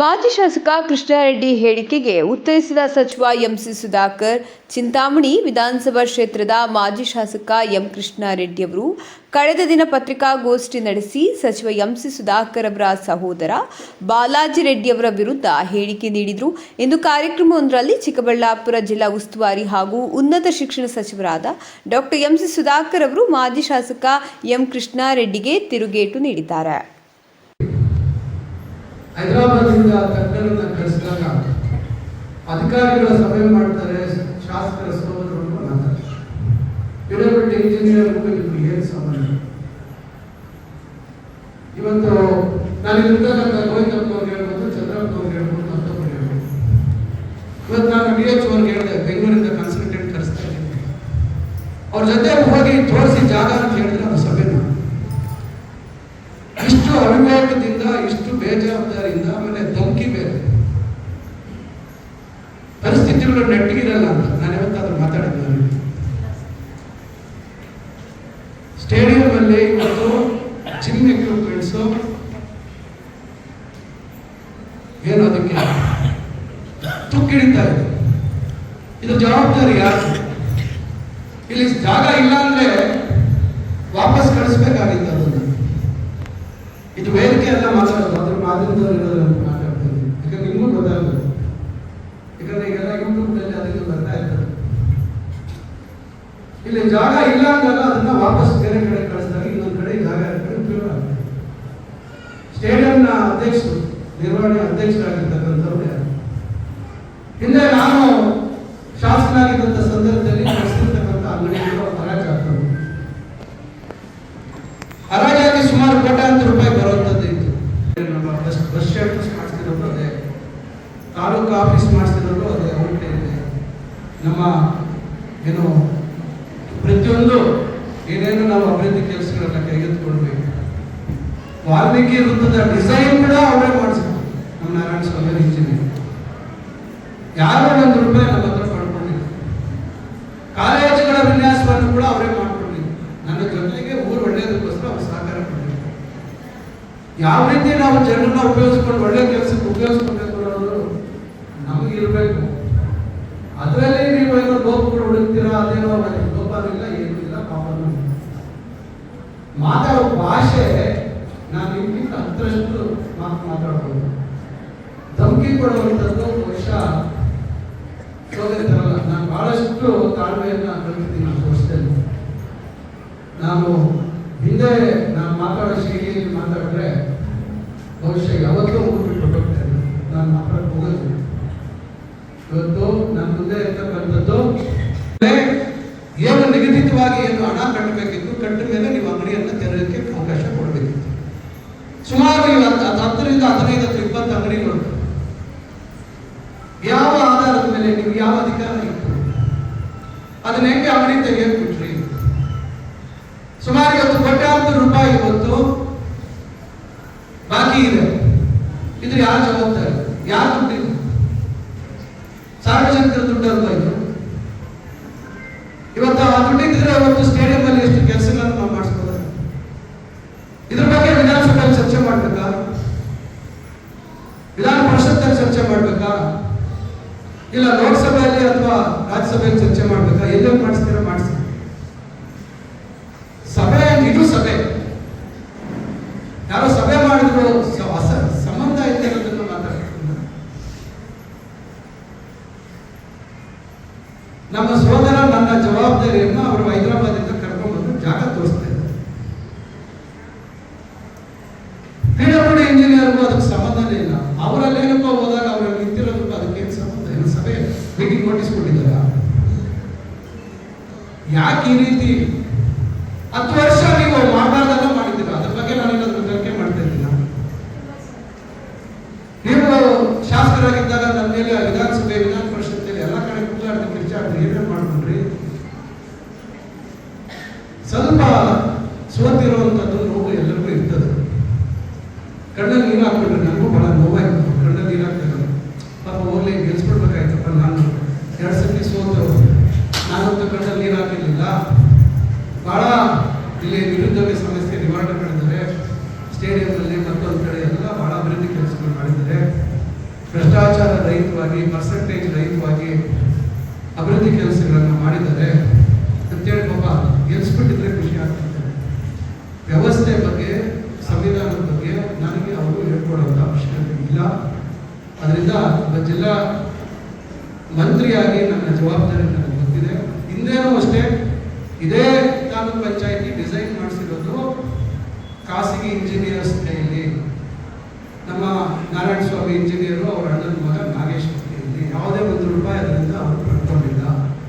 ಮಾಜಿ ಶಾಸಕ ಕೃಷ್ಣಾರೆಡ್ಡಿ ಹೇಳಿಕೆಗೆ ಉತ್ತರಿಸಿದ ಸಚಿವ ಎಂಸಿ ಸುಧಾಕರ್, ಚಿಂತಾಮಣಿ ವಿಧಾನಸಭಾ ಕ್ಷೇತ್ರದ ಮಾಜಿ ಶಾಸಕ ಎಂ ಕೃಷ್ಣಾರೆಡ್ಡಿ ಅವರು ಕಳೆದ ದಿನ ಪತ್ರಿಕಾಗೋಷ್ಠಿ ನಡೆಸಿ ಸಚಿವ ಎಂಸಿ ಸುಧಾಕರ್ ಅವರ ಸಹೋದರ ಬಾಲಾಜಿ ರೆಡ್ಡಿ ಅವರ ವಿರುದ್ಧ ಹೇಳಿಕೆ ನೀಡಿದರು. ಇಂದು ಕಾರ್ಯಕ್ರಮವೊಂದರಲ್ಲಿ ಚಿಕ್ಕಬಳ್ಳಾಪುರ ಜಿಲ್ಲಾ ಉಸ್ತುವಾರಿ ಹಾಗೂ ಉನ್ನತ ಶಿಕ್ಷಣ ಸಚಿವರಾದ ಡಾಕ್ಟರ್ ಎಂಸಿ ಸುಧಾಕರ್ ಅವರು ಮಾಜಿ ಶಾಸಕ ಎಂ ಕೃಷ್ಣಾರೆಡ್ಡಿಗೆ ತಿರುಗೇಟು ನೀಡಿದ್ದಾರೆ. ಹೈದರಾಬಾದಿಂದ ತಜ್ಞರನ್ನ ಕರೆಸಿದಾಗ ಅಧಿಕಾರಿಗಳ ಸಭೆ ಮಾಡ್ತಾರೆ, ಶಾಸಕರ ಸಹೋದರರು ಮಾತಾಡ್ತಾರೆ. ಇಂಜಿನಿಯರ್ ಇಂಜಿನಿಯರ್ಗೂ ನಿಮ್ಗೆ ಏನು ಇವತ್ತು ನಾನು ಇರ್ತಕ್ಕಂಥ ಗೋವಿಂದಪ್ಪ ಅವ್ರಿಗೆ ಹೇಳ್ಬೋದು, ಚಂದ್ರಪ್ಪ ಅವ್ರಿಗೆ ಹೇಳ್ಬೋದು ಅಂತ ಹೇಳ್ಬೋದು. ಇವತ್ತು ನಾನು ಡಿ ಎಚ್ ಅವ್ರಿಗೆ ಹೇಳಿದೆ, ಬೆಂಗಳೂರಿಂದ ಕನ್ಸಲ್ಟೆಂಟ್ ಕರೆಸ್ತಾ ಇದ್ದೀನಿ. ಅವ್ರ ಜೊತೆ ಹೋಗಿ ತೋರಿಸಿ ಜಾಗ ಅಂತ ಹೇಳಿದ್ರೆ ಅದು ಸಭೆನ ಇಷ್ಟು ಅವಿವೇಕದಿಂದ ಇಷ್ಟು ಬೇಜವಾಬ್ದಾರಿಯಿಂದ ಆಮೇಲೆ ಧಮಕಿ ಬೇರೆ. ಪರಿಸ್ಥಿತಿಗಳು ನೆಟ್ಟಿಗಿರಲ್ಲ ಅಂತ. ನಾನು ಯಾವತ್ತಾದ್ರೂ ಮಾತಾಡಿದ್ದೆ ಸ್ಟೇಡಿಯಂ ಅಲ್ಲಿ ಇವತ್ತು ಜಿಮ್ ಎಕ್ವಿಪ್ಮೆಂಟ್ಸ್ ಏನು ಅದಕ್ಕೆ? ತುಕ್ಕಿಡಿತಾ ಇದೆ. ಇದು ಜವಾಬ್ದಾರಿ ಯಾರು? ಇಲ್ಲಿ ಜಾಗ ಇಲ್ಲ ಅಂದ್ರೆ ವಾಪಸ್ ಕಳಿಸ್ಬೇಕಾಗಿತ್ತು. ಇದು ವೇದಿಕೆ ಎಲ್ಲ ಮಾತಾಡೋದು ಅದ್ರ ಮಾಧ್ಯಮದವ್ರು ಇರೋದು ಅಂತ ಮಾತಾಡ್ತಾ ಇದ್ದೀನಿ. ಯಾಕಂದ್ರೆ ನಿಮಗೂ ಗೊತ್ತಾಗ್ತದೆ. ಯಾಕಂದ್ರೆ ಈಗೆಲ್ಲ ಯೂಟ್ಯೂಬ್ನಲ್ಲಿ ಅದಕ್ಕೆ ಬರ್ತಾ ಇರ್ತದೆ. ಇಲ್ಲಿ ಜಾಗ ಇಲ್ಲ ಅಂದಾಗ ಅದನ್ನ ವಾಪಸ್ ಬೇರೆ ಕಡೆ ಕಳಿಸಿದಾಗ ಇನ್ನೊಂದು ಕಡೆ ಜಾಗ ಇರ್ತಾರೆ ಉಪಯೋಗ ಆಗ್ತದೆ. ಸ್ಟೇಡಿಯಂನ ಅಧ್ಯಕ್ಷರು, ನಿರ್ವಹಣೆ ಅಧ್ಯಕ್ಷರಾಗಿರ್ತಕ್ಕಂಥವ್ರು ಯಾರು? ಹಿಂದೆ ನಾನು ಶಾಸಕನಾಗಿದ್ದಂಥ ತಾಲೂಕು ಆಫೀಸ್ ಮಾಡಿಸ್ತಿರೋದು ಅದೇ ಇದೆ. ನಮ್ಮ ಏನು ಪ್ರತಿಯೊಂದು ಏನೇನು ನಾವು ಅಭಿವೃದ್ಧಿ ಕೆಲಸಗಳನ್ನ ಕೈಗೆತ್ತಿಕೊಳ್ಬೇಕು. ವಾಲ್ಮೀಕಿ ವೃತ್ತದ ಡಿಸೈನ್ ಕೂಡ ಅವರೇ ಮಾಡಿಸ್ಬೇಕು ನಮ್ಮ ನಾರಾಯಣ ಸ್ವಾಮಿ ಇಂಜಿನಿಯರ್ ಯಾರು ಒಂದು ರೂಪಾಯಿ ನಮ್ಮ ಹತ್ರ ಪಡ್ಕೊಂಡಿಲ್ಲ ಕಾಲೇಜುಗಳ ವಿನ್ಯಾಸವನ್ನು ಕೂಡ ಅವರೇ ಮಾಡ್ಕೊಂಡಿದ್ರು. ನನ್ನ ಜೊತೆಗೆ ಊರು ಒಳ್ಳೆಯದಕ್ಕೋಸ್ಕರ ಅವ್ರು ಸಹಕಾರ ಕೊಟ್ಟಿದ್ದಾರೆ ಯಾವ ರೀತಿ ನಾವು ಜನರನ್ನ ಉಪಯೋಗಿಸ್ಕೊಂಡು ಒಳ್ಳೆ ಕೆಲಸಕ್ಕೆ ಉಪಯೋಗಿಸ್ಕೊಬೇಕು ಅನ್ನೋದು ನಮಗೆ ಇರಬೇಕು ಅದರಲ್ಲಿ ನೀವು ಏನೋ ಲೋಪಗಳು ಹುಡುಕ್ತೀರಾ? ಅದೇನೋ ನನಗೆ ಲೋಪನಿಲ್ಲ ಏನೂ ಇಲ್ಲ ಪಾಪನೂ. ಮಾತಾಡೋ ಭಾಷೆ ನಾನು ನಿಮ್ಗಿಂತ ಅಂತರಷ್ಟು ಮಾತು ಮಾತಾಡ್ಬೋದು. ಧಮಕಿ ಕೊಡುವಂಥದ್ದು ಬಹುಶಃ ತರಲ್ಲ ನಾನು ಬಹಳಷ್ಟು ತಾಳ್ಮೆಯನ್ನು ಕಲಿತಿದ್ದೀನಿ ಈ ವರ್ಷದಲ್ಲಿ. ನಾನು ಹಿಂದೆ ನಾನು ಮಾತಾಡೋ ಶೈಲಿಯಲ್ಲಿ ಮಾತಾಡಿದ್ರೆ ಬಹುಶಃ ಯಾವತ್ತೂ ಹೋಗ್ಬಿಟ್ಟು ನಾನು ಮಾತಾಡಕ್ಕೆ ಹೋಗೋದು ಇವತ್ತು ನನ್ನ ಮುಂದೆ ಇರ್ತಕ್ಕಂಥದ್ದು ಏನು ನಿಗದಿತವಾಗಿ ಏನು ಹಣ ಕಟ್ಟಬೇಕಿತ್ತು ಕಟ್ಟ ಮೇಲೆ ನೀವು ಅಂಗಡಿಯನ್ನು ತೆರೆಯೋಕ್ಕೆ ಅವಕಾಶ ಕೊಡಬೇಕಿತ್ತು. ಸುಮಾರು ಇವತ್ತು ಹತ್ತು- ಹತ್ತರಿಂದ ಹದಿನೈದು ಇಪ್ಪತ್ತು ಅಂಗಡಿಗಳು ಯಾವ ಆಧಾರದ ಮೇಲೆ ನೀವು ಯಾವ ಅಧಿಕಾರ ಇತ್ತು ಅದನ್ನ ಹೆಂಗೆ ಅಂಗಡಿ ತೆಗೆಯೋಕೆ ಬಿಟ್ರಿ ಸುಮಾರು ಇವತ್ತು ಕೋಟ್ಯಾಂತರ ರೂಪಾಯಿ ಇವತ್ತು ಬಾಕಿ ಇದೆ. ಇದು ಯಾರ ಜವಾಬ್ದಾರಿ? ಯಾರ ದುಡ್ಡಿದು ದುಡ್ಡು ಅಲ್ವಾ ಇದು ಇವತ್ತು ಆ ದುಡ್ಡಿದ್ರೆ ಅವತ್ತು ಸ್ಟೇಡಿಯಂ ಅಲ್ಲಿ ಎಷ್ಟು ಕೆಲಸಗಳನ್ನು ನಾವು ಮಾಡಿಸ್ಬೋದು. ಇದ್ರ ಬಗ್ಗೆ ವಿಧಾನಸಭೆಯಲ್ಲಿ ಚರ್ಚೆ ಮಾಡ್ಬೇಕಾ? ವಿಧಾನ ಪರಿಷತ್ತಲ್ಲಿ ಚರ್ಚೆ ಮಾಡ್ಬೇಕಾ? ಇಲ್ಲ ಲೋಕಸಭೆಯಲ್ಲಿ ಅಥವಾ ರಾಜ್ಯಸಭೆಯಲ್ಲಿ ಚರ್ಚೆ ಮಾಡ್ಬೇಕಾ? ಎಲ್ಲೇ ಮಾಡಿಸ್ತೀರ ಮಾಡಿಸಿ ಸಭೆ ಇದು ಸಭೆ ಯಾರೋ ಸಭೆ ಮಾಡಿದ್ರು ಸ- ಅಸ- ಸಂಬಂಧ ಐತೆ ಅನ್ನೋದನ್ನ ಮಾತಾಡ್ತಾರೆ ನಮ್ಮ ಸೋದರ ನನ್ನ ಜವಾಬ್ದಾರಿಯನ್ನು ಅವರು ಹೈದರಾಬಾದಿಂದ ಕರ್ಕೊಂಡ್ಬಂದು ಜಾಗ ತೋರಿಸ್ತಾ ಇದ್ದಾರೆ. ಪಿಡಬ್ಲ್ಯೂಡಿ ಇಂಜಿನಿಯರ್ಗೂ ಅದಕ್ಕೆ ಸಂಬಂಧನೇ ಇಲ್ಲ. ಅವರಲ್ಲಿ ಏನಪ್ಪ ಹೋದಾಗ ಅವರಲ್ಲಿ ನಿಂತಿರೋದಕ್ಕೂ ಅದಕ್ಕೆ ಏನು ಸಂಬಂಧ? ಏನು ಸಭೆ ಮೀಟಿಂಗ್ ನೋಟಿಸ್ ಯಾಕೆ ಈ ರೀತಿ ಹತ್ತು ವರ್ಷ ನೀವು ಮಾಡಬಾರ್ದಲ್ಲ ಮಾಡಿದ್ದೀರಾ? ಅದ್ರ ಬಗ್ಗೆ ನಾನು ಏನಾದ್ರು ಮಾಡ್ತಾ ಇದ್ದೀನಿ. ನೀವು ಶಾಸಕರಾಗಿದ್ದಾಗ ನನ್ನ ಮೇಲೆ ವಿಧಾನಸಭೆ ವಿಧಾನ ಪರಿಷತ್ತಲ್ಲಿ ಎಲ್ಲ ಕಡೆ ಕೂಗಾಡ್ದು ಕಿರ್ಚಾಡ್ದು ಏನೇನು ಮಾಡ್ಕೊಂಡ್ರಿ ಸ್ವಲ್ಪ ಸೋತಿರುವಂಥದ್ದು ನೋವು ಎಲ್ಲರಿಗೂ ಇರ್ತದೆ. ಕಣ್ಣಲ್ಲಿ ನೀರು ಹಾಕ್ಬಿಟ್ರೆ ನನಗೂ ಬಹಳ ನೋವಾಯ್ತು. ಕಣ್ಣಲ್ಲಿ ನೀರು ಹಾಕ್ತಾರೆ ಪಾಪ ಹೋಗ್ಲಿ ಗೆಲ್ಸ್ಬಿಡ್ಬೇಕಾಯ್ತಪ್ಪ ನಾನು. ಎರಡು ಸತಿ ಸೋತು. ನಾನಂತೂ ಕಣ್ಣಲ್ಲಿ ನೀರು ಭಾಳ ಇಲ್ಲಿ ನಿರುದ್ಯೋಗ ಸಮಸ್ಯೆ ನಿವಾರಣೆ ಮಾಡಿದ್ದಾರೆ. ಸ್ಟೇಡಿಯಂನಲ್ಲಿ ಮತ್ತೊಂದು ಕಡೆ ಎಲ್ಲ ಬಹಳ ಅಭಿವೃದ್ಧಿ ಕೆಲಸಗಳು ಮಾಡಿದ್ದಾರೆ. ಭ್ರಷ್ಟಾಚಾರ ರಹಿತವಾಗಿ ಪರ್ಸೆಂಟೇಜ್ ರಹಿತವಾಗಿ ಅಭಿವೃದ್ಧಿ ಕೆಲಸಗಳನ್ನು ಮಾಡಿದ್ದಾರೆ. ಅದರಿಂದ ಒಬ್ಬ ಜಿಲ್ಲಾ ಮಂತ್ರಿಯಾಗಿ ನನ್ನ ಜವಾಬ್ದಾರಿ ನನಗೆ ಗೊತ್ತಿದೆ. ಹಿಂದೇನೂ ಅಷ್ಟೇ, ಇದೇ ತಾಲೂಕು ಪಂಚಾಯಿತಿ ಡಿಸೈನ್ ಮಾಡಿಸಿರೋದು ಖಾಸಗಿ ಇಂಜಿನಿಯರ್ಸ್